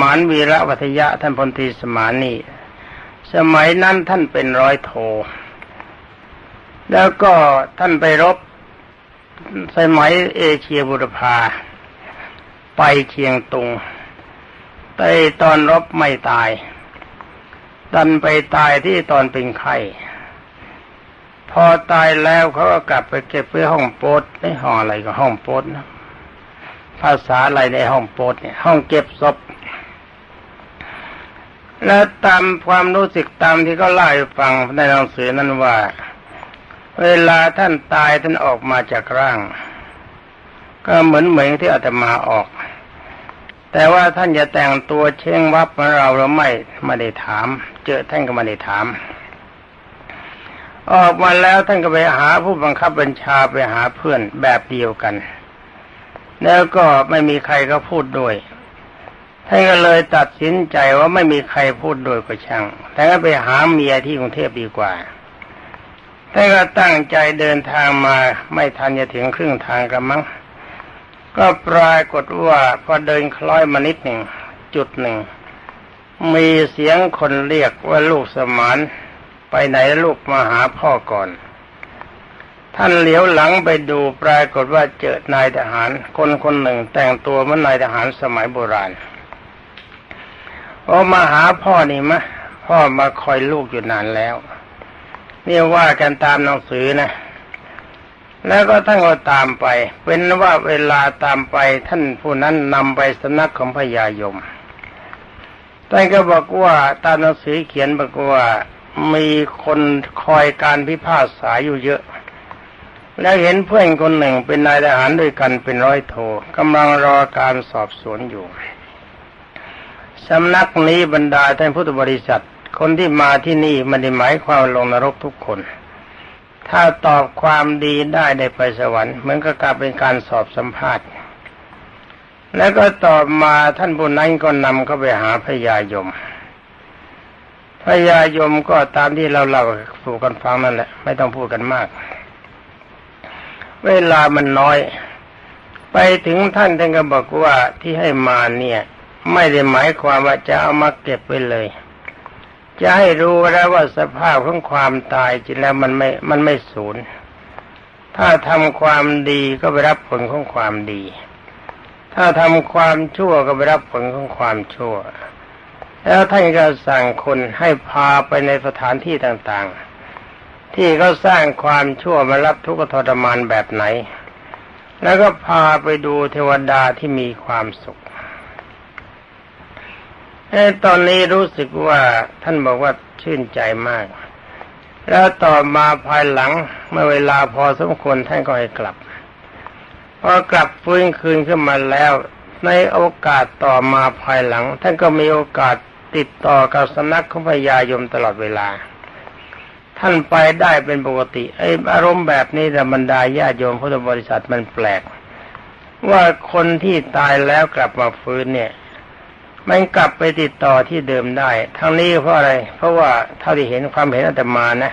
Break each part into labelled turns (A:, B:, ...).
A: มานวีระวัทยะท่านพลตรีสมานนี่สมัยนั้นท่านเป็นร้อยโท แล้วก็ท่านไปรบสมัยเอเชียบุรพา ไปเชียงตุงแต่ตอนรบไม่ตายดันไปตายที่ตอนเป็นไข้พอตายแล้วเขาก็กลับไปเก็บไว้ห้องโปสในห้องอะไรก็ห้องโปสนะภาษาอะไรในห้องโปสเนี่ย ห้องเก็บศพ และตามความรู้สึกตามที่เขาเล่าให้ฟังในหนังสือนั้นว่า เวลาท่านตายท่านออกมาจากร่าง ก็เหมือนเหมือนที่อาตมาออก แต่ว่าท่านจะแต่งตัวเช่งวับมือนเราหรือไม่ไม่ได้ถาม เจอท่านก็ไม่ได้ถาม ออกมาแล้วท่านก็ไปหาผู้บังคับบัญชาไปหาเพื่อนแบบเดียวกัน แล้วก็ไม่มีใครก็พูดด้วย ท่านก็เลยตัดสินใจว่าไม่มีใครพูดโดยก็ช่างแต่ก็ไปหาเมียที่กรุงเทพดีกว่าท่านก็ตั้งใจเดินทางมาไม่ทันจะถึงครึ่งทางกันมั้ง ก็ปรากฏว่าพอเดินคล้อยมานิดหนึ่งจุดหนึ่ง มีเสียงคนเรียกว่าลูกสมานไปไหนลูกมาหาพ่อก่อน ท่านเหลียวหลังไปดูปรากฏว่าเจอนายทหาร คนคนหนึ่งแต่งตัวเหมือนนายทหารสมัยโบราณ โอ้มาหาพ่อนี่มะพ่อมาคอยลูกอยู่นานแล้วเนี่ยว่ากันตามหนังสือนะ แล้วก็ท่านก็ตามไป เป็นว่าเวลาตามไปท่านผู้นั้นนำไปสนักของพญายมท่านก็บอกว่าตามหนังสือเขียนบอกว่ามีคนคอยการพิพากษาอยู่เยอะ แล้วเห็นเพื่อนคนหนึ่งเป็นนายทหารด้วยกันเป็นร้อยโทกำลังรอการสอบสวนอยู่ สำนักนี้บรรดาท่านพุทธบริษัท คนที่มาที่นี่มันได้หมายความลงนรกทุกคน ถ้าตอบความดีได้ได้ไปสวรรค์เหมือนกับการเป็นการสอบสัมภาษณ์ แล้วก็ตอบมาท่านผู้นั้นก็นำเข้าไปหาพญายมพญายมก็ตามที่เราเล่าสู่กันฟังนั่นแหละ ไม่ต้องพูดกันมาก เวลามันน้อย ไปถึงท่านท่านก็บอกว่าที่ให้มาเนี่ย ไม่ได้หมายความว่าจะเอามาเก็บไว้เลย จะให้รู้แล้วว่าสภาพของความตายจริงแล้วมันไม่มันไม่สูญถ้าทำความดีก็ไปรับผลของความดี ถ้าทำความชั่วก็ไปรับผลของความชั่ว แล้วท่านก็สั่งคนให้พาไปในสถานที่ต่างๆ ที่เขาสร้างความชั่วมารับทุกข์ทรมานแบบไหน แล้วก็พาไปดูเทวดาที่มีความสุข ตอนนี้รู้สึกว่าท่านบอกว่าชื่นใจมาก แล้วต่อมาภายหลังเมื่อเวลาพอสมควรท่านก็ให้กลับพอกลับฟื้นคืนขึ้นมาแล้ว ในโอกาสต่อมาภายหลัง ท่านก็มีโอกาสติดต่อกับสำนักของพญายมตลอดเวลา ท่านไปได้เป็นปกติไออารมณ์แบบนี้ธรรดาญาโยมพุทธบริษัทมันแปลก ว่าคนที่ตายแล้วกลับมาฟื้นเนี่ย มันกลับไปติดต่อที่เดิมได้ ทั้งนี้เพราะอะไร เพราะว่าเท่าที่เห็นความเห็นอาตมานะ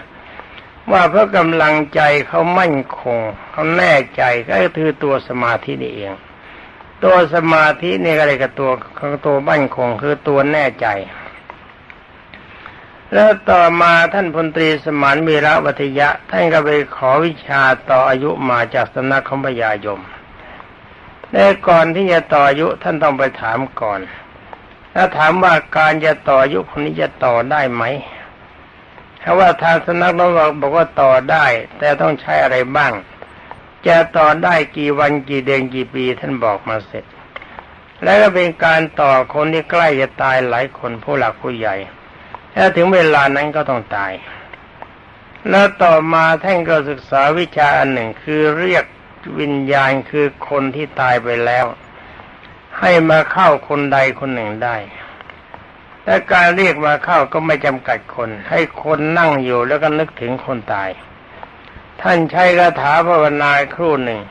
A: ว่าเพราะกำลังใจเขามั่นคงเขาแน่ใจก็คือตัวสมาธินี่เอง ตัวสมาธินี่อะไรกับตัวของตัวบั้นคงคือตัวแน่ใจ แล้วต่อมาท่านพลตรีสมานมีระวัทยะ ท่านก็ไปขอวิชาต่ออายุมาจากสำนักของพญายมแต่ก่อนที่จะต่ออายุท่านต้องไปถามก่อน แล้วถามว่าการจะต่อยุคนี้จะต่อได้ไหมถ้าว่าทางสนักน้องบอกว่าต่อได้ แต่ต้องใช้อะไรบ้าง จะต่อได้กี่วันกี่เดือนกี่ปีท่านบอกมาเสร็จ แล้วก็เป็นการต่อคนที่ใกล้จะตายหลายคนผู้หลักผู้ใหญ่ถ้าถึงเวลานั้นก็ต้องตาย แล้วต่อมาท่านก็ศึกษาวิชาอันหนึ่งคือเรียกวิญญาณคือคนที่ตายไปแล้ว ให้มาเข้าคนใดคนหนึ่งได้และการเรียกมาเข้าก็ไม่จำกัดคน ให้คนนั่งอยู่แล้วก็นึกถึงคนตาย ท่านใช้คาถาภาวนาครู่หนึ่ง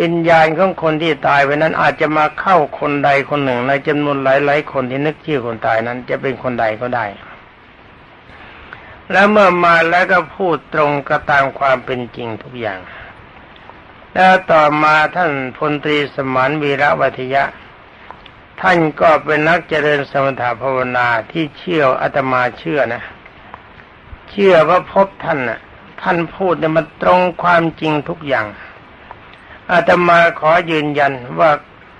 A: วิญญาณของคนที่ตายไปนั้นอาจจะมาเข้าคนใดคนหนึ่ง ในจำนวนหลายๆคนที่นึกชื่อคนตายนั้น จะเป็นคนใดก็ได้ แล้วเมื่อมาแล้วก็พูดตรงกระตามความเป็นจริงทุกอย่าง แล้วต่อมาท่านพลตรีสมานวีระวัทยะ ท่านก็เป็นนักเจริญสมถะภาวนาที่เชื่ออาตมาเชื่อนะ เชื่อว่าพบท่านน่ะ ท่านพูดเนี่ยมันตรงความจริงทุกอย่างอาตมาขอยืนยันว่า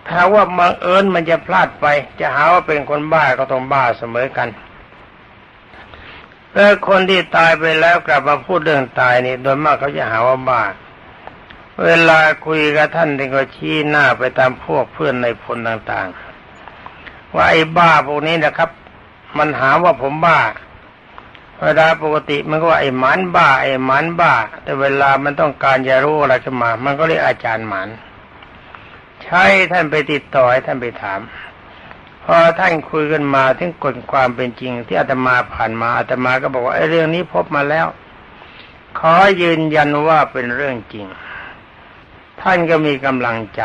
A: ถ้าว่าบังเอิญมันจะพลาดไป จะหาว่าเป็นคนบ้าก็ต้องบ้าเสมอกันแล้วคนที่ตายไปแล้วกลับมาพูดเรื่องตายนี่โดยมากเขาจะหาว่าบ้า เวลาคุยกับท่านท่านก็ชี้หน้าไปตามพวกเพื่อนในพลต่างๆ ว่าไอ้บ้าพวกนี้นะครับ มันหาว่าผมบ้า เวลาปกติมันก็ว่าไอ้หมันบ้า ไอ้หมันบ้า แต่เวลามันต้องการจะรู้อะไรขึ้นมา มันก็เรียกอาจารย์หมันใช้ท่านไปติดต่อให้ท่านไปถามพอท่านคุยกันมาถึงกฎความเป็นจริง ที่อาตมาผ่านมาอาตมาก็บอกว่าไอ้เรื่องนี้พบมาแล้ว ขอยืนยันว่าเป็นเรื่องจริง ท่านก็มีกำลังใจ